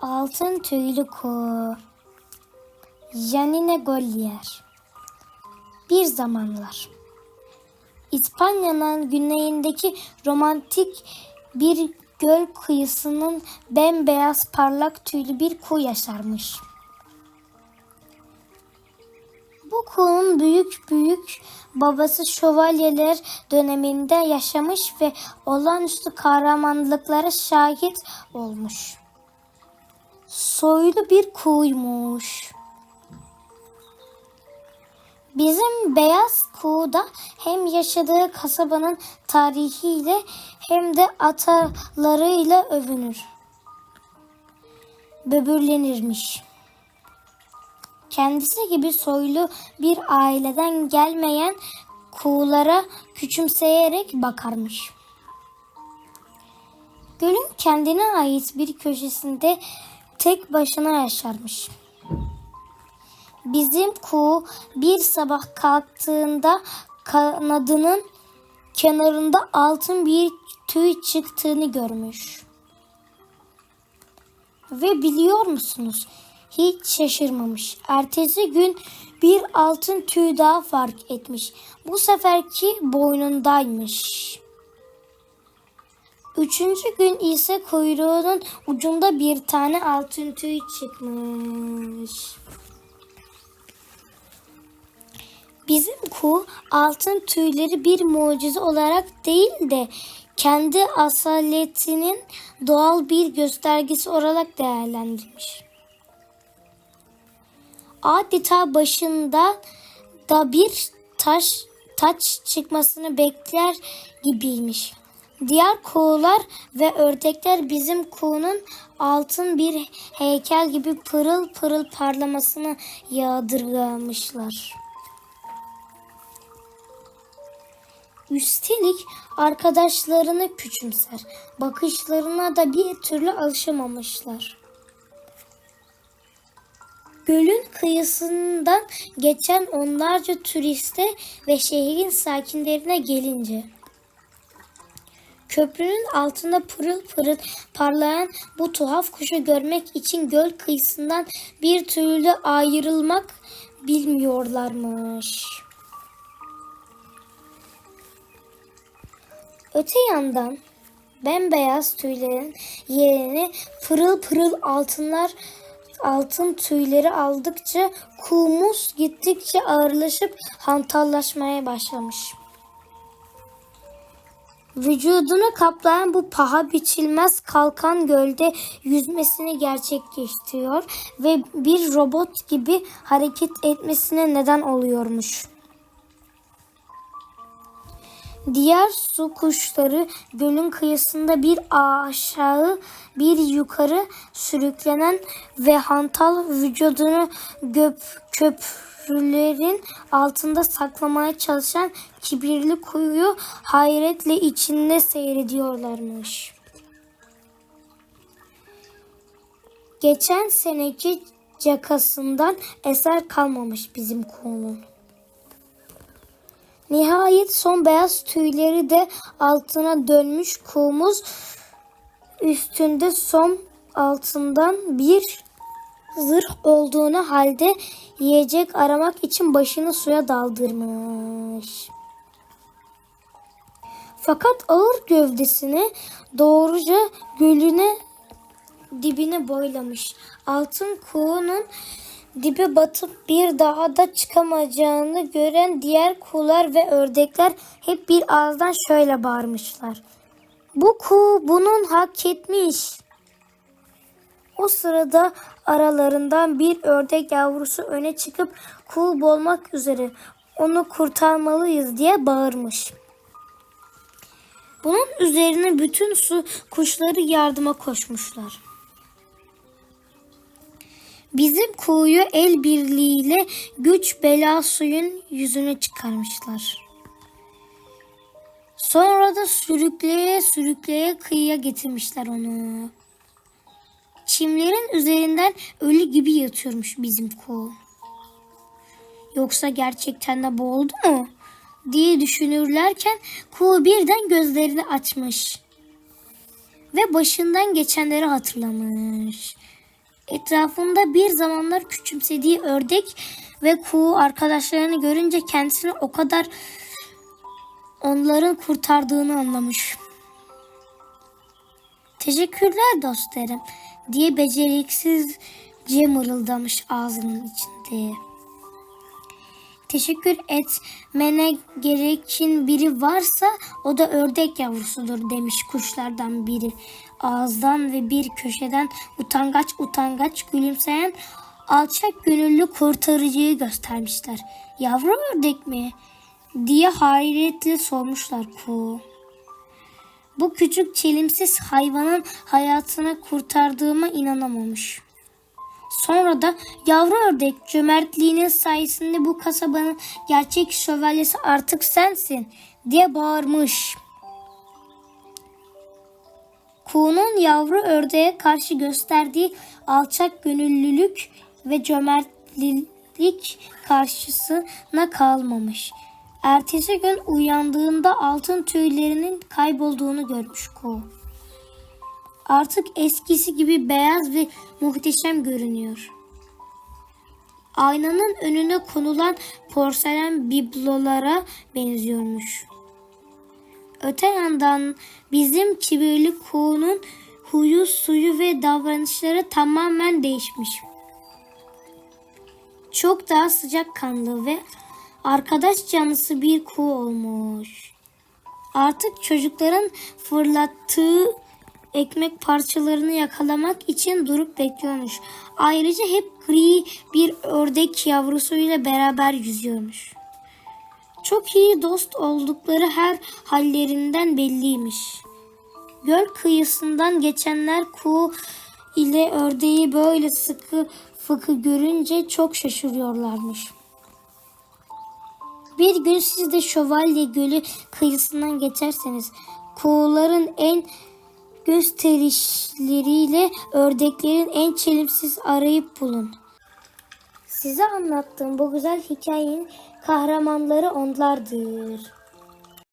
Altın tüylü kuğu. Janine Gollier. Bir zamanlar. İspanya'nın güneyindeki romantik bir göl kıyısının bembeyaz parlak tüylü bir kuğu yaşarmış. Bu kuğunun büyük büyük babası şövalyeler döneminde yaşamış ve olağanüstü kahramanlıklara şahit olmuş. Soylu bir kuğuymuş. Bizim beyaz kuğu da hem yaşadığı kasabanın tarihiyle hem de atalarıyla övünür. Böbürlenirmiş. Kendisi gibi soylu bir aileden gelmeyen kuğulara küçümseyerek bakarmış. Gölün kendine ait bir köşesinde tek başına yaşarmış. Bizim kuğu bir sabah kalktığında kanadının kenarında altın bir tüy çıktığını görmüş. Ve biliyor musunuz? Hiç şaşırmamış. Ertesi gün bir altın tüy daha fark etmiş. Bu seferki boynundaymış. Üçüncü gün ise kuyruğunun ucunda bir tane altın tüy çıkmış. Bizim kuğu altın tüyleri bir mucize olarak değil de kendi asaletinin doğal bir göstergesi olarak değerlendirmiş. Adeta başında da bir taş taç çıkmasını bekler gibiymiş. Diğer kuğular ve ördekler bizim kuğunun altın bir heykel gibi pırıl pırıl parlamasını yağdırgamışlar. Üstelik arkadaşlarını küçümser. Bakışlarına da bir türlü alışamamışlar. Gölün kıyısından geçen onlarca turiste ve şehrin sakinlerine gelince köprünün altında pırıl pırıl parlayan bu tuhaf kuşu görmek için göl kıyısından bir türlü ayrılmak bilmiyorlarmış. Öte yandan bembeyaz tüylerin yerini pırıl pırıl altınlar altın tüyleri aldıkça kuğumuz gittikçe ağırlaşıp hantallaşmaya başlamış. Vücudunu kaplayan bu paha biçilmez kalkan gölde yüzmesini gerçekleştiriyor ve bir robot gibi hareket etmesine neden oluyormuş. Diğer su kuşları gölün kıyısında bir aşağı bir yukarı sürüklenen ve hantal vücudunu göp, köprülerin altında saklamaya çalışan kibirli kuyu hayretle içinde seyrediyorlarmış. Geçen seneki cakasından eser kalmamış bizim kuğunun. Nihayet son beyaz tüyleri de altına dönmüş kuğumuz üstünde son altından bir zırh olduğunu halde yiyecek aramak için başını suya daldırmış. Fakat ağır gövdesini doğruca gölüne dibine boylamış. Altın kuğunun dibe batıp bir daha da çıkamayacağını gören diğer kuğular ve ördekler hep bir ağızdan şöyle bağırmışlar. Bu kuğu bunun hak etmiş. O sırada aralarından bir ördek yavrusu öne çıkıp kuğu olmak üzere onu kurtarmalıyız diye bağırmış. Bunun üzerine bütün su kuşları yardıma koşmuşlar. Bizim kuğuyu el birliğiyle güç bela suyun yüzüne çıkarmışlar. Sonra da sürükleye sürükleye kıyıya getirmişler onu. Çimlerin üzerinden ölü gibi yatıyormuş bizim kuğu. Yoksa gerçekten de boğuldu mu? diye düşünürlerken kuğu birden gözlerini açmış ve başından geçenleri hatırlamış. Etrafında bir zamanlar küçümsediği ördek ve kuğu arkadaşlarını görünce kendisini o kadar onların kurtardığını anlamış. Teşekkürler dostlarım diye beceriksizce mırıldamış ağzının içinde. Teşekkür etmene gerekin biri varsa o da ördek yavrusudur demiş kuşlardan biri. Ağızdan ve bir köşeden utangaç utangaç gülümseyen alçak gönüllü kurtarıcıyı göstermişler. Yavru ördek mi? diye hayretle sormuşlar kuğu. Bu küçük çelimsiz hayvanın hayatını kurtardığıma inanamamış. Sonra da yavru ördek cömertliğinin sayesinde bu kasabanın gerçek şövalyesi artık sensin diye bağırmış. Kuğunun yavru ördeğe karşı gösterdiği alçak gönüllülük ve cömertlik karşısına kalmamış. Ertesi gün uyandığında altın tüylerinin kaybolduğunu görmüş kuğu. Artık eskisi gibi beyaz ve muhteşem görünüyor. Aynanın önüne konulan porselen biblolara benziyormuş. Öte yandan bizim kibirli kuğunun huyu, suyu ve davranışları tamamen değişmiş. Çok daha sıcakkanlı ve arkadaş canlısı bir kuğu olmuş. Artık çocukların fırlattığı ekmek parçalarını yakalamak için durup bekliyormuş. Ayrıca hep gri bir ördek yavrusuyla beraber yüzüyormuş. Çok iyi dost oldukları her hallerinden belliymiş. Göl kıyısından geçenler kuğu ile ördeği böyle sıkı fıkı görünce çok şaşırıyorlarmış. Bir gün siz de Şövalye Gölü kıyısından geçerseniz kuğuların en gösterişleriyle ördeklerin en çelimsiz arayıp bulun. Size anlattığım bu güzel hikayenin kahramanları onlardır.